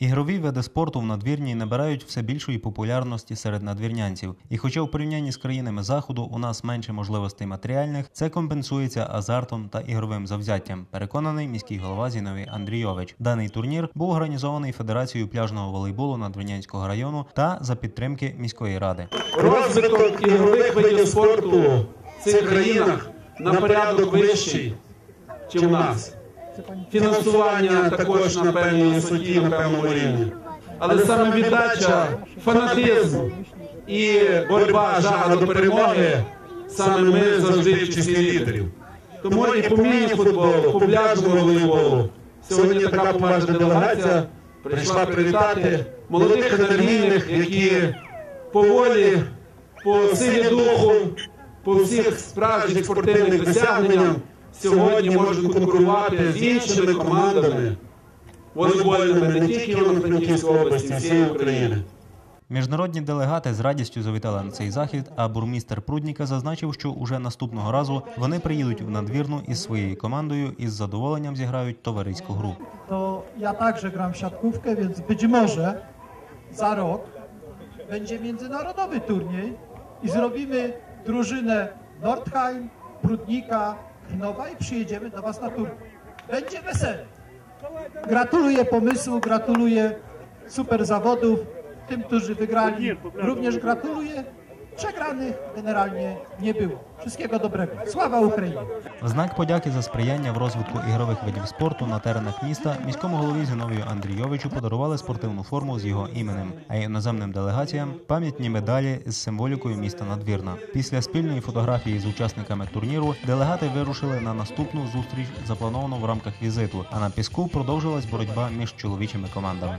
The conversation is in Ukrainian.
Ігрові види спорту в надвірні набирають все більшої популярності серед надвірнянців. І хоча в порівнянні з країнами заходу у нас менше можливостей матеріальних, це компенсується азартом та ігровим завзяттям. Переконаний міський голова Зіновій Андрійович. Даний турнір був організований Федерацією пляжного волейболу Надвірнянського району та за підтримки міської ради. Розвиток ігрових видів спорту в цих країнах на порядок вищий, ніж в нас. Фінансування також на певній висоті, на певному рівні. Але саме віддача, фанатизм і боротьба жага до перемоги саме ми завжди в числі лідерів. Тому і по міні-футболу, по пляжному волейболу сьогодні така поважна делегація. прийшла привітати молодих енергійних, які по волі, по силі духу, по всіх справжніх спортивних досягненнях сьогодні можуть конкурувати з іншими командами волейбольними не тільки Івано-Франківської області, всієї України. Міжнародні делегати з радістю завітали на цей захід, а бурмістер Прудніка зазначив, що уже наступного разу вони приїдуть в надвірну із своєю командою і з задоволенням зіграють товариську гру. ja także gram w siatkówkę, więc być może za rok będzie międzynarodowy turniej i zrobimy drużynę Nordheim, Prudnika, Krnowa i przyjedziemy do Was na turniej. Będzie wesele. Gratuluję pomysłu, gratuluję super zawodów. Tym, którzy wygrali, również gratuluję. Przegranych generalnie nie było. Wszystkiego dobrego. Sława! В знак подяки за сприяння в розвитку ігрових видів спорту на теренах міста міському голові Зіновію Андрійовичу подарували спортивну форму з його іменем, а іноземним делегаціям пам'ятні медалі з символікою міста Надвірна. Після спільної фотографії з учасниками турніру делегати вирушили на наступну зустріч, заплановану в рамках візиту. А на піску продовжилась боротьба між чоловічими командами.